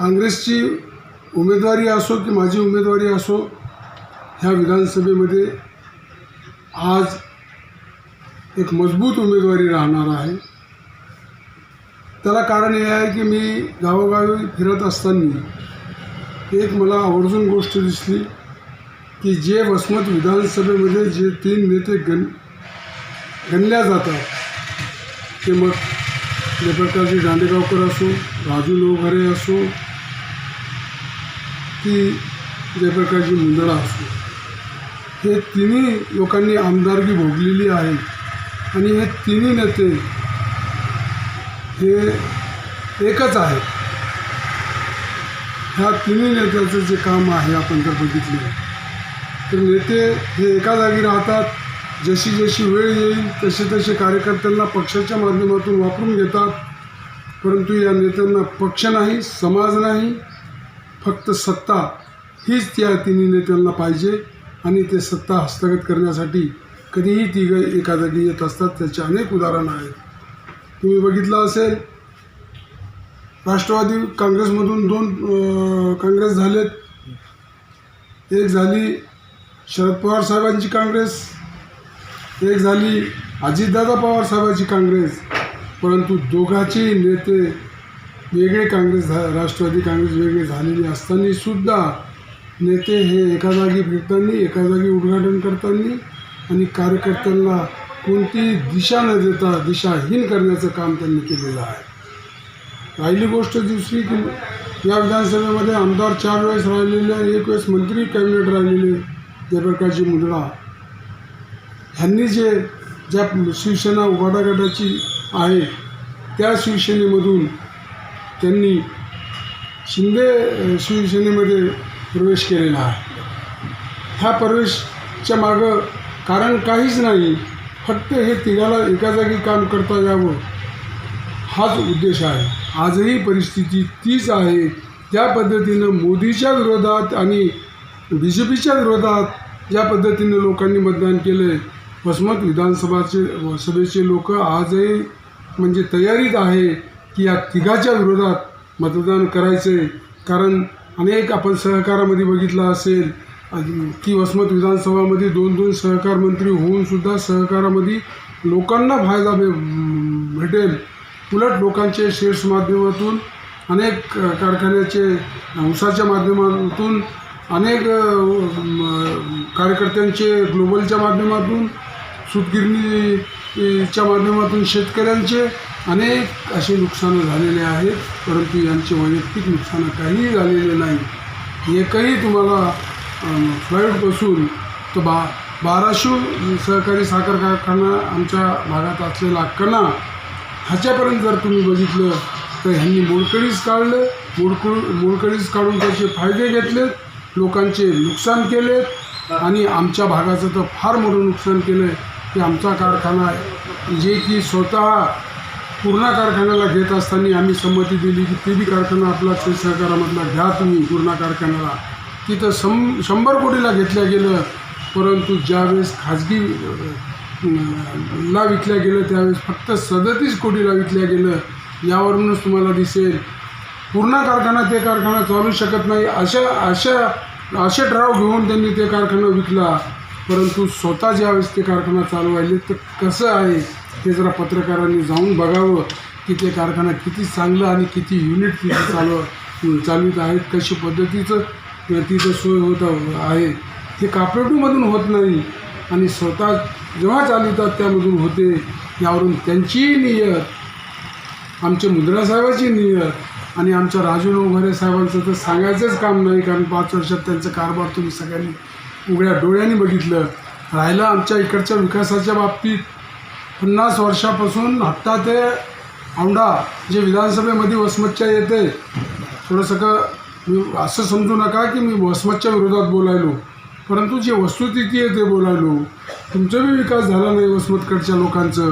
काँग्रेसची उमेदवारी असो की माझी उमेदवारी असो ह्या विधानसभेमध्ये आज एक मजबूत उमेदवारी राहणार आहे. त्याला कारण हे आहे की मी गावोगावी फिरत असताना एक मला आवर्जून गोष्ट दिसली की जे वसमत विधानसभेमध्ये जे तीन नेते गण गणल्या जातात ते मग जयप्रकाशजी दांडेगावकर असो राजू लोहघरे असो ती ज्या प्रकारची मुंदडा असते. हे तिन्ही लोकांनी आमदारकी भोगलेली आहे. आणि हे तिन्ही नेते हे एकच आहे ह्या तिन्ही नेत्याचं जे काम आहे आपण जर बघितलं तर नेते हे एका जागी राहतात जशी जशी वेळ येईल तसे तसे कार्यकर्त्यांना पक्षाच्या माध्यमातून वापरून घेतात. परंतु या नेत्यांना पक्ष नाही समाज नाही फक्त सत्ता हीच त्या तिन्ही नेत्यांना पाहिजे आणि ते सत्ता हस्तगत करण्यासाठी कधीही तिघ एका जागी येत असतात त्याचे अनेक उदाहरणं आहेत. तुम्ही बघितलं असेल राष्ट्रवादी काँग्रेसमधून दोन काँग्रेस झालेत. एक झाली शरद पवार साहेबांची काँग्रेस एक झाली अजितदादा पवार साहेबांची काँग्रेस. परंतु दोघांचे नेते वेगळे काँग्रेस झा राष्ट्रवादी काँग्रेस वेगळे झालेले असताना सुद्धा नेते हे एका जागी फिरताना एका जागी उद्घाटन करताना आणि कार्यकर्त्यांना कोणतीही दिशा न देता दिशाहीन करण्याचं काम त्यांनी केलेलं आहे. राहिली गोष्ट दुसरी की या विधानसभेमध्ये आमदार चार वेळेस राहिलेले एक वेळेस मंत्री कॅबिनेट राहिलेले जयप्रकाशजी मुंडळा ह्यांनी जे ज्या शिवसेना उभाटा गटाची आहे त्या शिवसेनेमधून त्यांनी शिंदे शिवसेनेमध्ये प्रवेश केलेला आहे. ह्या प्रवेशच्या मागं कारण काहीच नाही फक्त हे तिघाला एका जागी काम करता यावं हाच उद्देश आहे. आजही परिस्थिती तीच आहे. त्या पद्धतीनं मोदीच्या विरोधात आणि बी जे पीच्या विरोधात ज्या पद्धतीनं लोकांनी मतदान केलं वसमत विधानसभाचे सभेचे लोक आजही म्हणजे तयारीत आहे. की या तिघाच्या विरोधात मतदान करायचे. कारण अनेक आपण सहकारामध्ये बघितलं असेल की वसमत विधानसभामध्ये दोन दोन सहकार मंत्री होऊन सुद्धा सहकारामध्ये लोकांना फायदा भे भेटेल. उलट लोकांचे शेअर्स माध्यमातून अनेक कारखान्याचे उसाच्या माध्यमातून अनेक म, कार्यकर्त्यांचे ग्लोबलच्या माध्यमातून सुतगिरणी याच्या माध्यमातून शेतकऱ्यांचे अनेक असे नुकसानं झालेले आहेत परंतु यांचे वैयक्तिक नुकसानं काहीही झालेले नाही. एकही तुम्हाला फ्लाईटपासून तर बा बाराशे सहकारी साखर कारखाना आमच्या भागात असलेला कणा ह्याच्यापर्यंत जर तुम्ही बघितलं तर ह्यांनी मोडकळीच काढलं मोडकळ मोडकळीच काढून त्याचे फायदे घेतलेत लोकांचे नुकसान केलेत आणि आमच्या भागाचं तर फार मोठं नुकसान केलं. आहे की आमचा कारखाना जे की स्वतः पूर्णा कारखान्याला घेत असताना आम्ही संमती दिली की ते बी कारखाना आपला सहकारामधला घ्या तुम्ही पूर्णा कारखान्याला. तिथं शं शंभर कोटीला घेतलं गेलं परंतु ज्यावेळेस खाजगी ला विकल्या गेलं त्यावेळेस फक्त सदतीस कोटीला विकल्या गेलं यावरूनच तुम्हाला दिसेल. पूर्ण कारखाना ते कारखाना चालू शकत नाही अशा अशा असे ठराव घेऊन त्यांनी ते कारखाना विकला. परंतु स्वतः ज्यावेळेस ते कारखाना चालू राहिले तर कसं आहे ते जरा पत्रकारांनी जाऊन बघावं की ते कारखाना किती चांगलं आणि किती युनिट तिथे चालू चालवित आहेत कशी पद्धतीचं तिथं सोय होत आहे. ते कापरेटूमधून होत नाही आणि स्वतः जेव्हा चालवतात त्यामधून होते यावरून त्यांचीही नियत आमच्या मुद्रा साहेबाची नियत आणि आमच्या राजू नवघरे साहेबांचं तर सांगायचंच काम नाही कारण पाच वर्षात त्यांचं कारभार तुम्ही सगळ्यांनी उघड्या डोळ्यांनी बघितलं. राहिलं आमच्या इकडच्या विकासाच्या बाबतीत पन्नास वर्षापासून हत्ता ते औंढा जे विधानसभेमध्ये वसमतच्या येते. थोडंसं का मी असं समजू नका की मी वसमतच्या विरोधात बोलायलो. परंतु जे वस्तुस्थिती आहे ते बोलायलो. तुमचा बी विकास झाला नाही वसमतकडच्या लोकांचं.